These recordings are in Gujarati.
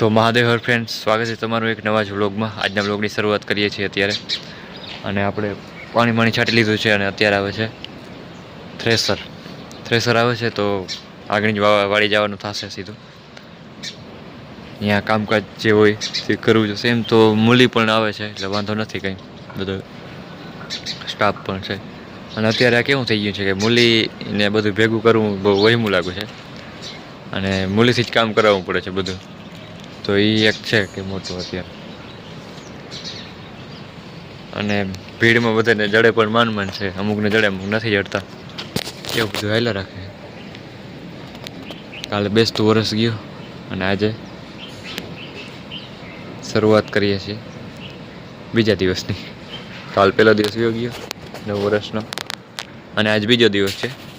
તો મહાદેવ હર ફ્રેન્ડ સ્વાગત છે તમારું એક નવા જ વ્લોગમાં. આજના વ્લોગની શરૂઆત કરીએ છીએ અત્યારે. અને આપણે પાણી પાણી છાંટી લીધું છે અને અત્યારે આવે છે થ્રેસર. થ્રેસર આવે છે તો આગળ જ વાળી જવાનું થશે સીધું. અહીંયા કામકાજ જે હોય તે કરવું છે સેમ તો મૂલી પણ આવે છે, એટલે વાંધો નથી કંઈ. બધો સ્ટાફ પણ છે. અને અત્યારે આ કેવું થઈ ગયું છે કે મૂલીને બધું ભેગું કરવું બહુ વહેમું લાગ્યું છે. અને મૂલીથી જ કામ કરાવવું પડે છે બધું. તો એ એક છે કે મોટું અત્યારે. અને ભીડમાં બધાને જડે પણ માન માન છે. અમુકને જડે, અમુક નથી જડતા. એવું બધું હાલ્યા રાખે. કાલે બેસતું વરસ ગયું અને આજે શરૂઆત કરીએ છીએ બીજા દિવસની. કાલ પહેલો દિવસ ગયો ગયો નવ વર્ષનો. અને આજ બીજો દિવસ છે.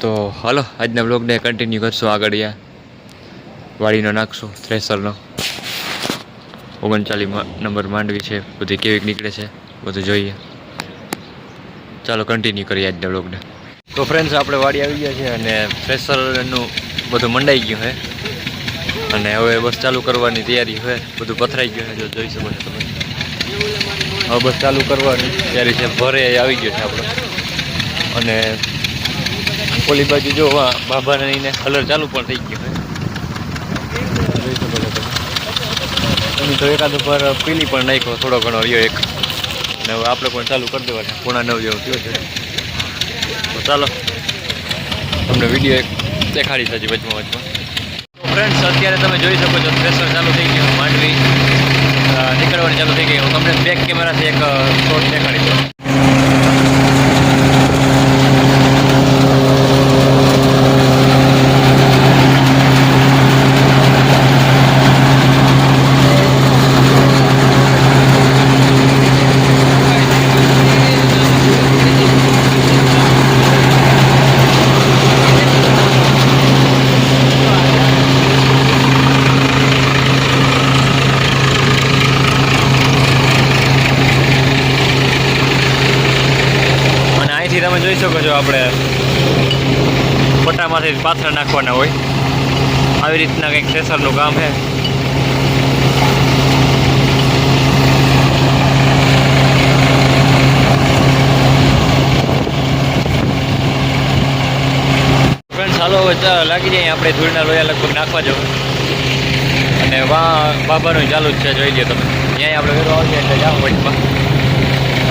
તો હાલો, આજના બ્લોગને કન્ટિન્યુ કરશું આગળ વાડીનો નાખશું થ્રેસરનો ઓગણચાલીસ નંબર માંડવી છે, બધી કેવીક નીકળે છે, બધું જોઈએ. ચાલો કન્ટિન્યુ કરીએ આજના બ્લોગને તો ફ્રેન્ડ્સ આપણે વાડી આવી ગયા છે અને થ્રેસરનું બધું મંડાઈ ગયું છે. અને હવે બસ ચાલુ કરવાની તૈયારી છે, બધું પથરાઈ ગયું છે, જો જોઈ શકો છો તમે. હવે બસ ચાલુ કરવાની તૈયારી છે ભરે આવી ગયો છે આપણો. અને ઓલી બાજુ જો બાબાને એને કલર ચાલુ પણ થઈ ગયો જોઈ શકો તમે તો એકાદ ઉપર પીલી પણ નાખ્યો, થોડો ઘણો રહ્યો એક. ને આપણે પણ ચાલુ કરી દેવાના, પૂણા નવ જેવું થયો છે. તો ચાલો, તમને વીડિયો એક દેખાડીશ હજી વચમાં વચમાં. ફ્રેન્ડ્સ અત્યારે તમે જોઈ શકો છો પ્રેશર ચાલુ થઈ ગયું માંડવી. નીકળવાની ચાલુ થઈ ગઈ હું તમને બેક કેમેરાથી એક શોટ દેખાડી દઉં અને અહીંથી તમે જોઈ શકો છો આપણે પટ્ટામાંથી પાથરા નાખવાના હોય. આવી રીતના કંઈક થ્રેસરનું કામ છે. હવે લાગી જાય આપણે ધૂળના લોયા લગભગ નાખવા જવું. અને વા બાબાનું ચાલુ જ છે, જોઈ લો તમે. ત્યાં આપણે વેરો આવી એટલે જાઓ વચમાં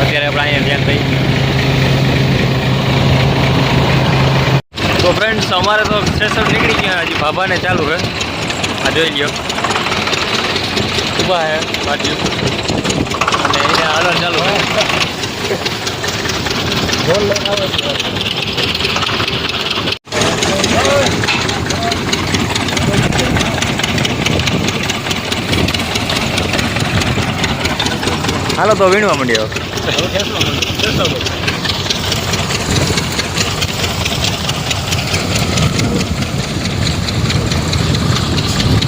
અત્યારે આપણે અહીંયા ધ્યાન દઈ તો ફ્રેન્ડ્સ અમારે તો સ્ટેશન નીકળી ગયા. હજી ભાભાને ચાલુ છે. આ જોઈ ગયો ઊભા હે, બાજુ. અને એને આગળ ચાલુ હાલો તો વીણવા માંડ્યો.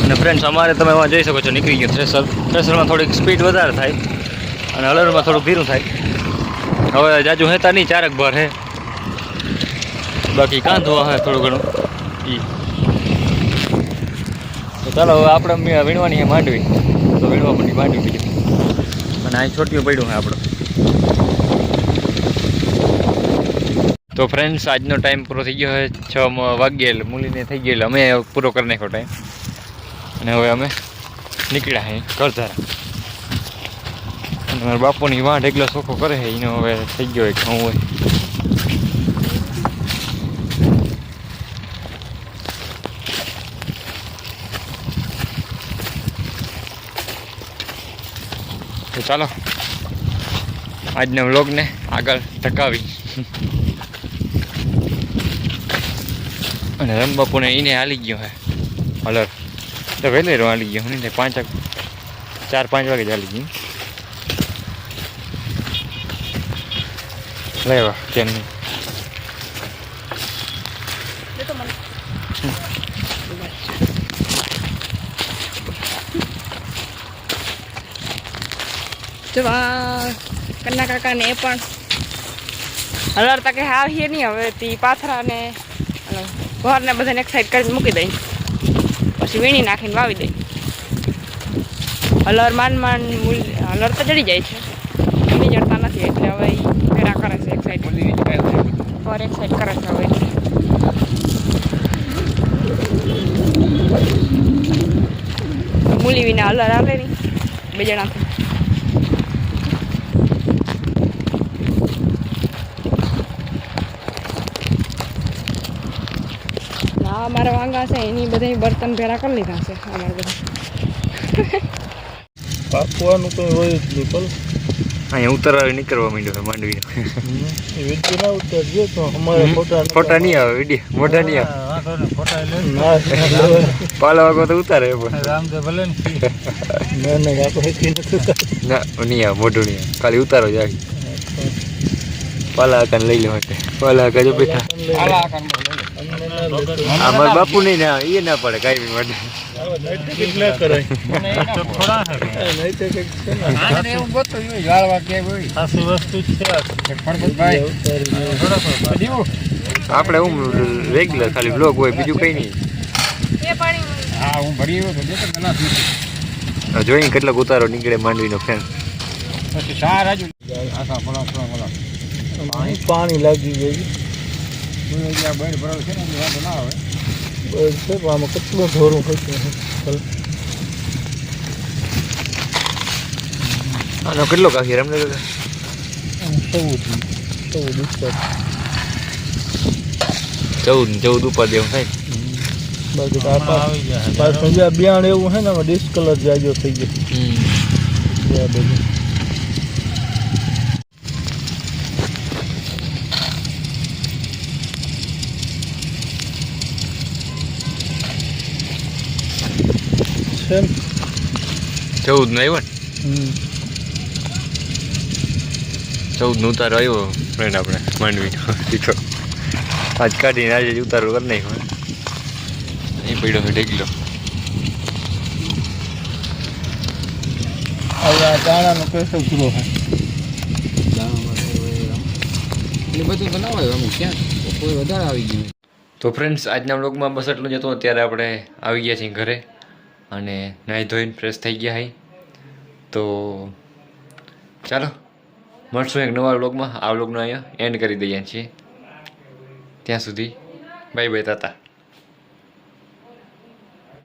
અને ફ્રેન્ડ્સ અમારે તમે એમાં જોઈ શકો છો, નીકળી ગયું થ્રેસર થ્રેસરમાં થોડીક સ્પીડ વધારે થાય અને હલરમાં થોડું ભીરું થાય. હવે જાજુ હેતા નહીં, ચારક ભર હે. બાકી કાંધો હે થોડું ઘણું. તો ચાલો, હવે આપણે વીણવાની છે માંડવી. તો વીણવા માંડી માંડવી બીજું. અને અહીં છોટીઓ પડ્યું છે આપણો. તો ફ્રેન્ડ્સ આજનો ટાઈમ પૂરો થઈ ગયો છે છ વાગ્યે મૂલીને થઈ ગયેલ. અમે પૂરો કરી નાખ્યો ટાઈમ અને હવે અમે નીકળ્યા અહીં કરધારા. અને મારા બાપુની વાંઢ એકલો સોખો કરે છે એનો હવે થઈ ગયો એક ઘઉં હોય. તો ચાલો, આજના વ્લોગને આગળ ધકાવી. અને રમબાપુને એને હાલી ગયો હે હલર તો વહેલેરો હાલી ગયો. નહીં પાંચ ચાર, પાંચ વાગે જ હાલી લેવા કેમ નહીં કન્ના કાકાને એ પણ. હલરતા તકે હાર હે નહીં હવે તી પાથરા ને ઘરને બધાને એક સાઈડ કરીને મૂકી દઈ. પછી વીણી નાખીને વાવી દઈ હલર માન માન મૂલ હલર તો ચડી જાય છે. એની જડતા નથી એટલે હવે ફેરા કરે છે એક સાઈડ પર એક સાઈડ કરે છે હવે. મૂલી વિના હલર આવે નહીં બે જણાથી. ના અમારા વાંગા છે એની બધા બર્તન ભેરા કરી લીધા છે અમારે બધા. પાકવાનું કઈ હોય જ નહીં પણ અહીંયા ઉતરવા નીકળવા માંડ્યો છે માંડવીનો. ફોટા નહીં આવે વીડિયો મોઢા નહીં આવે. પાલા વાગો તો ઉતારે પણ. ના. નહીં આવે મોઢું નહીં આવે. ખાલી ઉતારો જાય પાલા આકાને લઈ લે માટે પાલા આકા જો બેઠા. અમને આ મારા બાપુ ને ના એ ના પડે કાંઈ માટે. ઉતારી દો. આપણે હું રેગ્યુલર ખાલી બ્લોગ હોય બીજું કંઈ નહીં એ પાણી આ જોઈને કેટલાક ઉતારો નીકળે માંડવીનો ફેન પછી પાણી લાગી ગયું બસ છે પણ આમાં કેટલું ઢોરું હતું આનો કેટલો કાકી રમને ચૌદ ચૌદ ઉપર ચૌદ ચૌદ ઉપર દેવું થાય બાકી તો આ પા- બિયાણ એવું છે ને ડિસ્કલર જાજો થઈ ગયો. બધું. છે? ચૌદ નો આવ્યો ને? ચૌદ નો ઉતારો આવ્યો ફ્રેન્ડ આપણે માંડવીનો દીકરો આજ કાઢીને આજે ઉતારો ઉતારો કરી નાખ્યો. અહીં પડ્યો છે ડેગલો હવે આ દાણાનો કેસો પૂરો છે તો ફ્રેન્ડ્સ આજના બ્લોગમાં બસ એટલું જ હતું. અત્યારે આપણે આવી ગયા છીએ ઘરે. અને નાહી ધોઈને ફ્રેશ થઈ ગયા હઈ તો ચાલો, મળશું એક નવા વ્લોગમાં આ વ્લોગનો અહીંયા એન્ડ કરી દઈએ છીએ. ત્યાં સુધી બાય બાય તાતા.